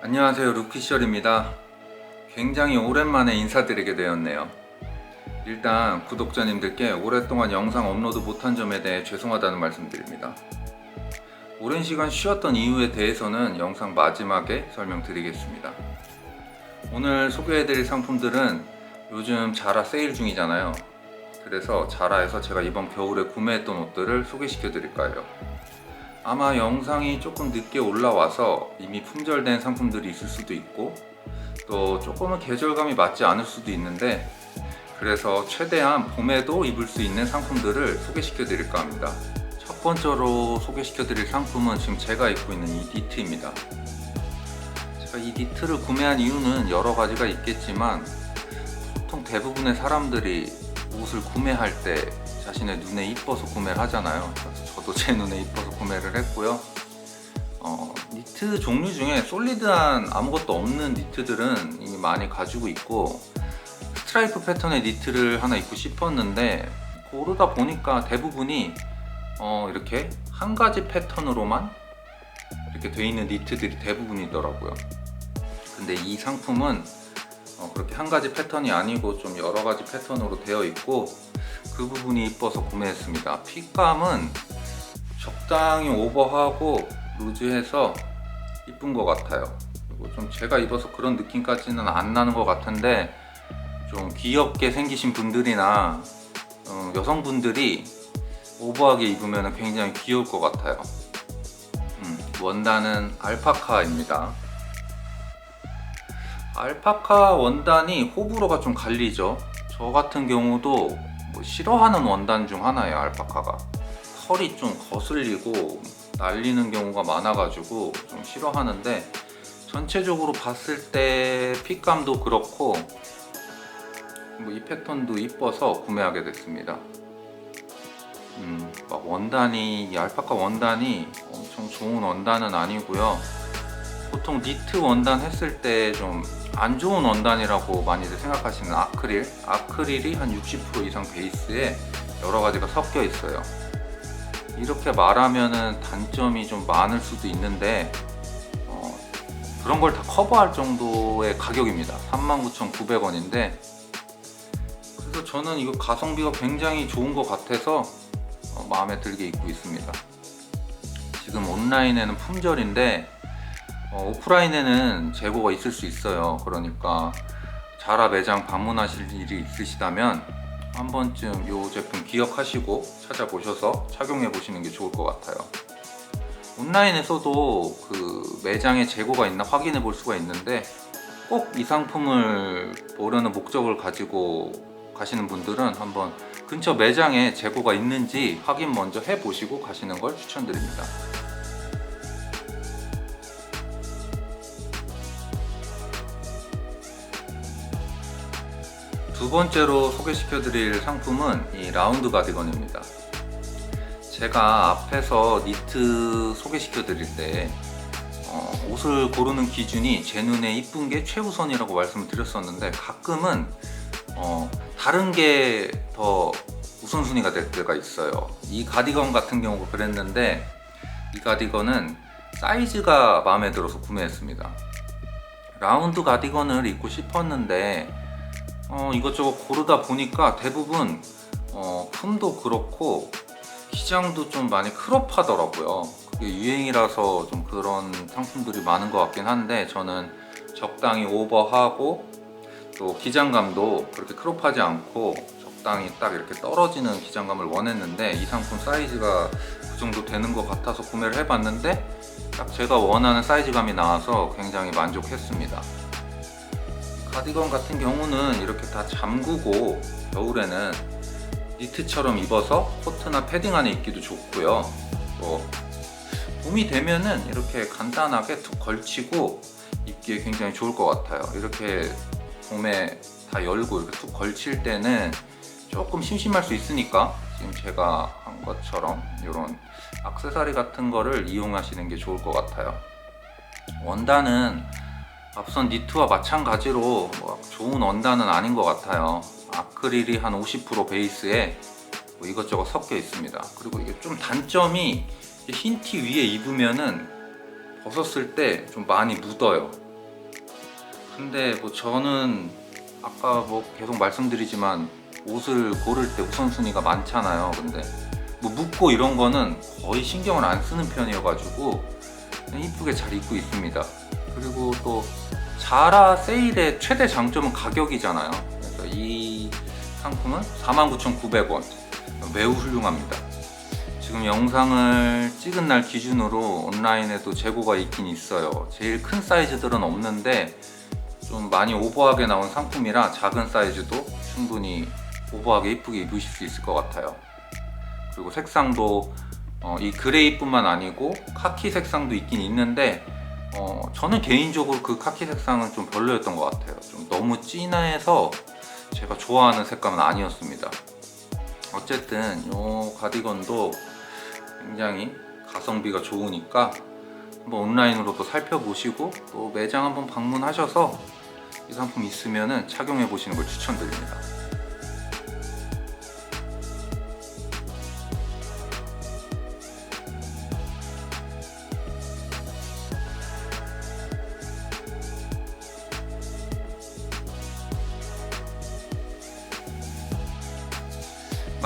안녕하세요 루키셜입니다. 굉장히 오랜만에 인사드리게 되었네요. 일단 구독자님들께 오랫동안 영상 업로드 못한 점에 대해 죄송하다는 말씀드립니다. 오랜 시간 쉬었던 이유에 대해서는 영상 마지막에 설명드리겠습니다. 오늘 소개해드릴 상품들은 요즘 자라 세일 중이잖아요. 그래서 자라에서 제가 이번 겨울에 구매했던 옷들을 소개시켜 드릴까 해요 아마 영상이 조금 늦게 올라와서 이미 품절된 상품들이 있을 수도 있고 또 조금은 계절감이 맞지 않을 수도 있는데 그래서 최대한 봄에도 입을 수 있는 상품들을 소개시켜 드릴까 합니다. 첫 번째로 소개시켜 드릴 상품은 지금 제가 입고 있는 이 니트입니다. 제가 이 니트를 구매한 이유는 여러 가지가 있겠지만 보통 대부분의 사람들이 옷을 구매할 때 자신의 눈에 이뻐서 구매를 하잖아요. 저도 제 눈에 이뻐서 구매를 했고요. 어, 니트 종류 중에 솔리드한 아무것도 없는 니트들은 이미 많이 가지고 있고 스트라이프 패턴의 니트를 하나 입고 싶었는데 고르다 보니까 대부분이 어, 이렇게 한 가지 패턴으로만 이렇게 돼 있는 니트들이 대부분이더라고요. 근데 이 상품은 어, 그렇게 한 가지 패턴이 아니고 좀 여러 가지 패턴으로 되어 있고 그 부분이 이뻐서 구매했습니다. 핏감은 적당히 오버하고 루즈해서 이쁜 것 같아요. 그리고 좀 제가 입어서 그런 느낌까지는 안 나는 것 같은데 좀 귀엽게 생기신 분들이나 어, 여성분들이 오버하게 입으면 굉장히 귀여울 것 같아요. 음, 원단은 알파카입니다. 알파카 원단이 호불호가 좀 갈리죠. 저 같은 경우도 뭐 싫어하는 원단 중 하나예요, 알파카가. 털이 좀 거슬리고 날리는 경우가 많아가지고 좀 싫어하는데 전체적으로 봤을 때 핏감도 그렇고 뭐이 패턴도 이뻐서 구매하게 됐습니다. 음, 막 원단이 이 알파카 원단이 엄청 좋은 원단은 아니고요. 보통 니트 원단 했을 때 좀 안 좋은 원단이라고 많이들 생각하시는 아크릴 아크릴이 한 60% 이상 베이스에 여러 가지가 섞여 있어요. 이렇게 말하면은 단점이 좀 많을 수도 있는데 어, 그런 걸 다 커버할 정도의 가격입니다. 39,900원인데. 그래서 저는 이거 가성비가 굉장히 좋은 것 같아서 어, 마음에 들게 입고 있습니다. 지금 온라인에는 품절인데 어, 오프라인에는 재고가 있을 수 있어요. 그러니까 자라 매장 방문하실 일이 있으시다면 한 번쯤 이 제품 기억하시고 찾아보셔서 착용해 보시는 게 좋을 것 같아요. 온라인에서도 그 매장에 재고가 있나 확인해 볼 수가 있는데 꼭 이 상품을 보려는 목적을 가지고 가시는 분들은 한번 근처 매장에 재고가 있는지 확인 먼저 해 보시고 가시는 걸 추천드립니다. 두 번째로 소개시켜 드릴 상품은 이 라운드 가디건입니다. 제가 앞에서 니트 소개시켜 드릴 때 어, 옷을 고르는 기준이 제 눈에 이쁜 게 최우선이라고 말씀을 드렸었는데 가끔은 어, 다른 게 더 우선순위가 될 때가 있어요. 이 가디건 같은 경우가 그랬는데 이 가디건은 사이즈가 마음에 들어서 구매했습니다. 라운드 가디건을 입고 싶었는데 어, 이것저것 고르다 보니까 대부분 어, 품도 그렇고 기장도 좀 많이 크롭하더라고요. 그게 유행이라서 좀 그런 상품들이 많은 것 같긴 한데 저는 적당히 오버하고 또 기장감도 그렇게 크롭하지 않고 적당히 딱 이렇게 떨어지는 기장감을 원했는데 이 상품 사이즈가 그 정도 되는 것 같아서 구매를 해봤는데 딱 제가 원하는 사이즈감이 나와서 굉장히 만족했습니다. 가디건 같은 경우는 이렇게 다 잠그고 겨울에는 니트처럼 입어서 코트나 패딩 안에 입기도 좋고요. 또 봄이 되면은 이렇게 간단하게 툭 걸치고 입기에 굉장히 좋을 것 같아요. 이렇게 봄에 다 열고 이렇게 툭 걸칠 때는 조금 심심할 수 있으니까 지금 제가 한 것처럼 이런 악세사리 같은 거를 이용하시는 게 좋을 것 같아요. 원단은 앞선 니트와 마찬가지로 뭐 좋은 원단은 아닌 것 같아요. 아크릴이 한 50% 베이스에 뭐 이것저것 섞여 있습니다. 그리고 이게 좀 단점이 흰 티 위에 입으면은 벗었을 때 좀 많이 묻어요. 근데 뭐 저는 아까 뭐 계속 말씀드리지만 옷을 고를 때 우선순위가 많잖아요. 근데 뭐 묻고 이런 거는 거의 신경을 안 쓰는 편이어가지고 이쁘게 잘 입고 있습니다. 그리고 또 자라 세일의 최대 장점은 가격이잖아요. 그래서 이 상품은 49,900원 매우 훌륭합니다. 지금 영상을 찍은 날 기준으로 온라인에도 재고가 있긴 있어요. 제일 큰 사이즈들은 없는데 좀 많이 오버하게 나온 상품이라 작은 사이즈도 충분히 오버하게 이쁘게 입으실 수 있을 것 같아요. 그리고 색상도 어, 이 그레이뿐만 아니고 카키 색상도 있긴 있는데 어, 저는 개인적으로 그 카키 색상은 좀 별로였던 것 같아요. 좀 너무 진해서 제가 좋아하는 색감은 아니었습니다. 어쨌든 이 가디건도 굉장히 가성비가 좋으니까 한번 온라인으로도 살펴보시고 또 매장 한번 방문하셔서 이 상품 있으면 착용해 보시는 걸 추천드립니다.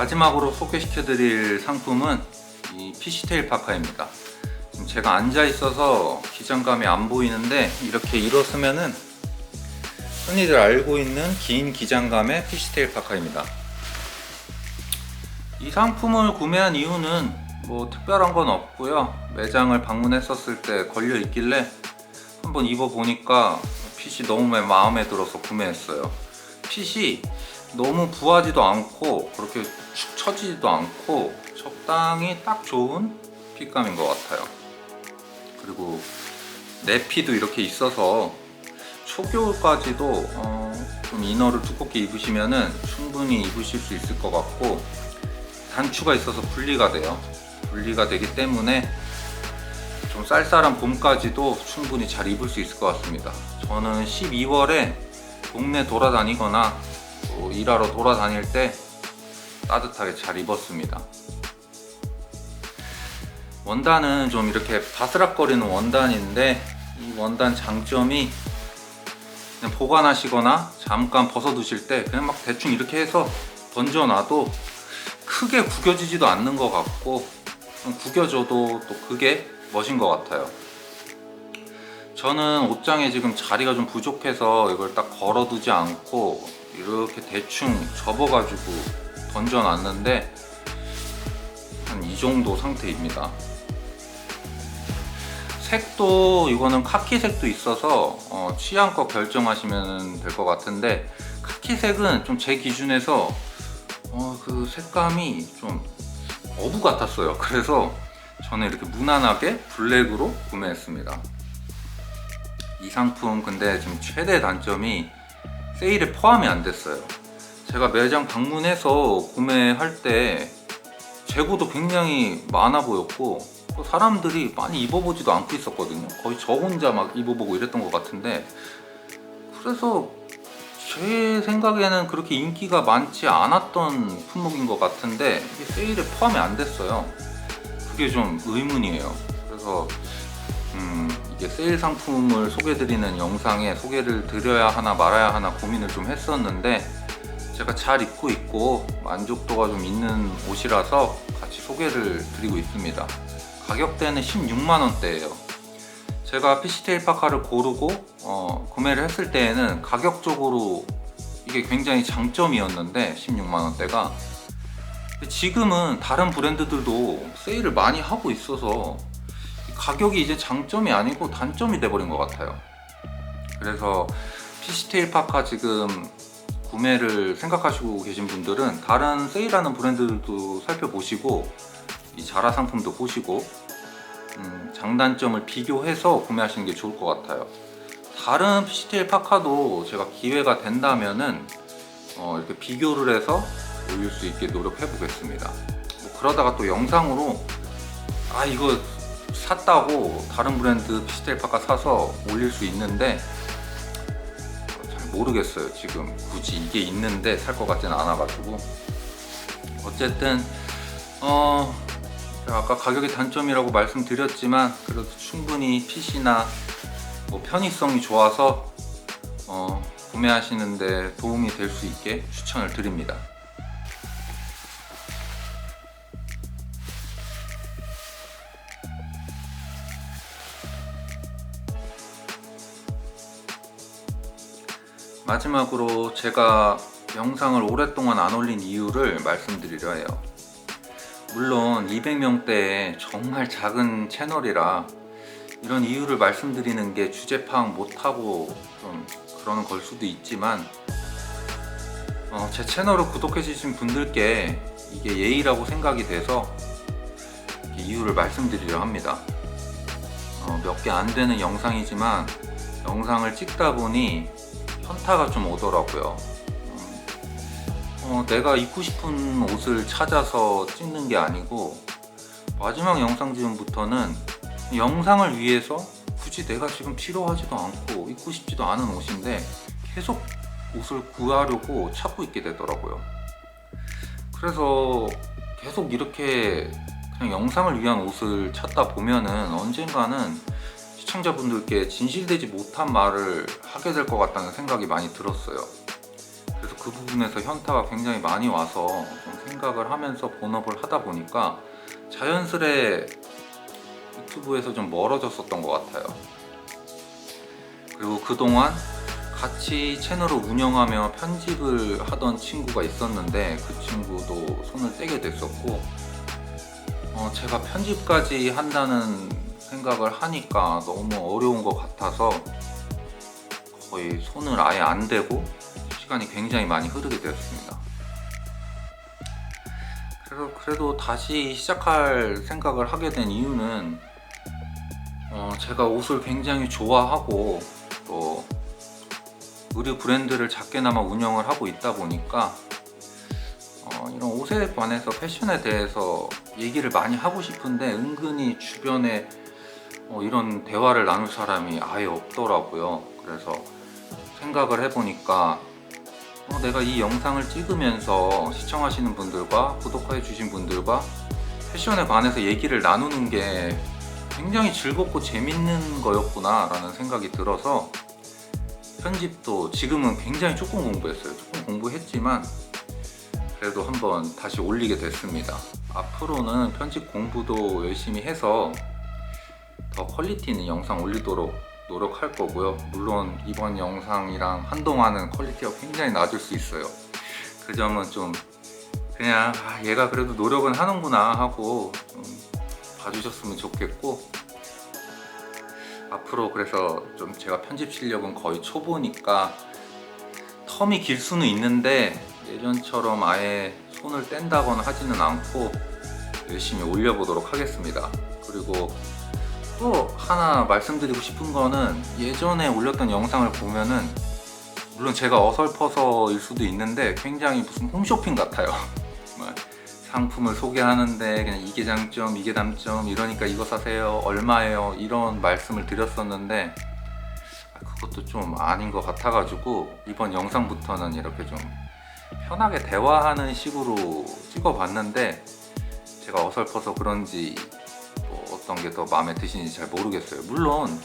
마지막으로 소개시켜 드릴 상품은 이 피시테일 파카입니다. 지금 제가 앉아 있어서 기장감이 안 보이는데 이렇게 일어서면은 흔히들 알고 있는 긴 기장감의 피시테일 파카입니다. 이 상품을 구매한 이유는 뭐 특별한 건 없고요. 매장을 방문했었을 때 걸려 있길래 한번 입어 보니까 핏이 너무 마음에 들어서 구매했어요. 핏이 너무 부하지도 않고 그렇게 축 처지지도 않고 적당히 딱 좋은 핏감인 것 같아요. 그리고 내피도 이렇게 있어서 초겨울까지도 어, 좀 이너를 두껍게 입으시면은 충분히 입으실 수 있을 것 같고 단추가 있어서 분리가 돼요. 분리가 되기 때문에 좀 쌀쌀한 봄까지도 충분히 잘 입을 수 있을 것 같습니다. 저는 12월에 동네 돌아다니거나 또 일하러 돌아다닐 때 따뜻하게 잘 입었습니다. 원단은 좀 이렇게 바스락거리는 원단인데 이 원단 장점이 그냥 보관하시거나 잠깐 벗어두실 때 그냥 막 대충 이렇게 해서 던져놔도 크게 구겨지지도 않는 것 같고 좀 구겨져도 또 그게 멋인 것 같아요. 저는 옷장에 지금 자리가 좀 부족해서 이걸 딱 걸어두지 않고 이렇게 대충 접어가지고 던져놨는데 한 이 정도 상태입니다. 색도 이거는 카키색도 있어서 어, 취향껏 결정하시면 될 것 같은데 카키색은 좀 제 기준에서 어, 그 색감이 좀 어부 같았어요. 그래서 저는 이렇게 무난하게 블랙으로 구매했습니다. 이 상품 근데 지금 최대 단점이 세일에 포함이 안 됐어요. 제가 매장 방문해서 구매할 때 재고도 굉장히 많아 보였고 또 사람들이 많이 입어보지도 않고 있었거든요. 거의 저 혼자 막 입어보고 이랬던 것 같은데 그래서 제 생각에는 그렇게 인기가 많지 않았던 품목인 것 같은데 이게 세일에 포함이 안 됐어요. 그게 좀 의문이에요. 그래서 음, 이게 세일 상품을 소개드리는 영상에 소개를 드려야 하나 말아야 하나 고민을 좀 했었는데 제가 잘 입고 있고 만족도가 좀 있는 옷이라서 같이 소개를 드리고 있습니다. 가격대는 16만 원대예요. 제가 피시테일 파카를 고르고 어, 구매를 했을 때에는 가격적으로 이게 굉장히 장점이었는데 16만 원대가 지금은 다른 브랜드들도 세일을 많이 하고 있어서 가격이 이제 장점이 아니고 단점이 돼버린 것 같아요. 그래서 피시테일 파카 지금 구매를 생각하시고 계신 분들은 다른 세일하는 브랜드들도 살펴보시고 이 자라 상품도 보시고 음, 장단점을 비교해서 구매하시는 게 좋을 것 같아요. 다른 피시테일 파카도 제가 기회가 된다면은 어, 이렇게 비교를 해서 올릴 수 있게 노력해 보겠습니다. 뭐 그러다가 또 영상으로 아 이거 샀다고 다른 브랜드 피시테일 파카 사서 올릴 수 있는데 잘 모르겠어요. 지금 굳이 이게 있는데 살 것 같지는 않아 가지고 어쨌든 어 아까 가격이 단점이라고 말씀드렸지만 그래도 충분히 핏이나 뭐 편의성이 좋아서 어, 구매하시는데 도움이 될 수 있게 추천을 드립니다. 마지막으로 제가 영상을 오랫동안 안 올린 이유를 말씀드리려 해요. 물론 200명대의 정말 작은 채널이라 이런 이유를 말씀드리는 게 주제 파악 못하고 좀 그러는 걸 수도 있지만 어, 제 채널을 구독해 주신 분들께 이게 예의라고 생각이 돼서 이유를 말씀드리려 합니다. 어, 몇 개 안 되는 영상이지만 영상을 찍다 보니 현타가 좀 오더라고요. 음, 어, 내가 입고 싶은 옷을 찾아서 찍는 게 아니고 마지막 영상 지금부터는 영상을 위해서 굳이 내가 지금 필요하지도 않고 입고 싶지도 않은 옷인데 계속 옷을 구하려고 찾고 있게 되더라고요. 그래서 계속 이렇게 그냥 영상을 위한 옷을 찾다 보면은 언젠가는 시청자분들께 진실되지 못한 말을 하게 될 것 같다는 생각이 많이 들었어요. 그래서 그 부분에서 현타가 굉장히 많이 와서 좀 생각을 하면서 본업을 하다 보니까 자연스레 유튜브에서 좀 멀어졌었던 것 같아요. 그리고 그동안 같이 채널을 운영하며 편집을 하던 친구가 있었는데 그 친구도 손을 떼게 됐었고 어, 제가 편집까지 한다는 생각을 하니까 너무 어려운 것 같아서 거의 손을 아예 안 대고 시간이 굉장히 많이 흐르게 되었습니다. 그래서 그래도 다시 시작할 생각을 하게 된 이유는 어, 제가 옷을 굉장히 좋아하고 또 의류 브랜드를 작게나마 운영을 하고 있다 보니까 어, 이런 옷에 관해서 패션에 대해서 얘기를 많이 하고 싶은데 은근히 주변에 어, 이런 대화를 나눌 사람이 아예 없더라고요. 그래서 생각을 해보니까 어, 내가 이 영상을 찍으면서 시청하시는 분들과 구독해 주신 분들과 패션에 관해서 얘기를 나누는 게 굉장히 즐겁고 재밌는 거였구나 라는 생각이 들어서 편집도 지금은 굉장히 조금 공부했어요. 조금 공부했지만 그래도 한번 다시 올리게 됐습니다. 앞으로는 편집 공부도 열심히 해서 더 퀄리티 있는 영상 올리도록 노력할 거고요. 물론 이번 영상이랑 한동안은 퀄리티가 굉장히 낮을 수 있어요. 그 점은 좀 그냥 아, 얘가 그래도 노력은 하는구나 하고 좀 봐주셨으면 좋겠고 앞으로 그래서 좀 제가 편집 실력은 거의 초보니까 텀이 길 수는 있는데 예전처럼 아예 손을 뗀다거나 하지는 않고 열심히 올려보도록 하겠습니다. 그리고 또 하나 말씀드리고 싶은 거는 예전에 올렸던 영상을 보면은 물론 제가 어설퍼서일 수도 있는데 굉장히 무슨 홈쇼핑 같아요. 정말 상품을 소개하는데 그냥 이게 장점, 이게 단점, 이러니까 이거 사세요, 얼마예요 이런 말씀을 드렸었는데 그것도 좀 아닌 것 같아가지고 이번 영상부터는 이렇게 좀 편하게 대화하는 식으로 찍어봤는데 제가 어설퍼서 그런지 뭐 어떤 게 더 마음에 드시는지 잘 모르겠어요. 물론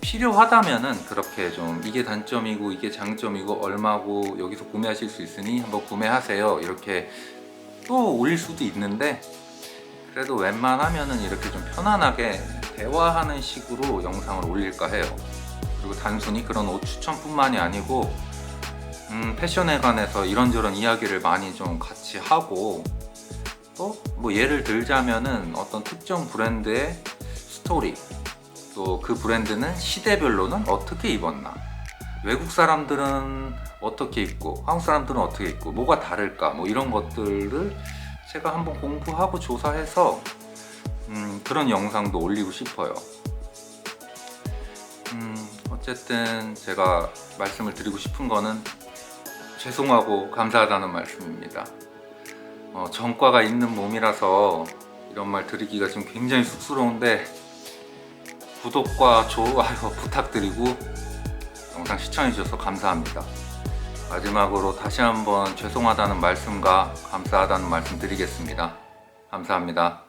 필요하다면은 그렇게 좀 이게 단점이고 이게 장점이고 얼마고 여기서 구매하실 수 있으니 한번 구매하세요. 이렇게 또 올릴 수도 있는데 그래도 웬만하면은 이렇게 좀 편안하게 대화하는 식으로 영상을 올릴까 해요. 그리고 단순히 그런 옷 추천뿐만이 아니고 음, 패션에 관해서 이런저런 이야기를 많이 좀 같이 하고 또 뭐 예를 들자면은 어떤 특정 브랜드의 스토리 또 그 브랜드는 시대별로는 어떻게 입었나 외국 사람들은 어떻게 입고 한국 사람들은 어떻게 입고 뭐가 다를까 뭐 이런 것들을 제가 한번 공부하고 조사해서 음, 그런 영상도 올리고 싶어요. 음, 어쨌든 제가 말씀을 드리고 싶은 거는 죄송하고 감사하다는 말씀입니다. 어, 전과가 있는 몸이라서 이런 말 드리기가 지금 굉장히 쑥스러운데 구독과 좋아요 부탁드리고 영상 시청해주셔서 감사합니다. 마지막으로 다시 한번 죄송하다는 말씀과 감사하다는 말씀 드리겠습니다. 감사합니다.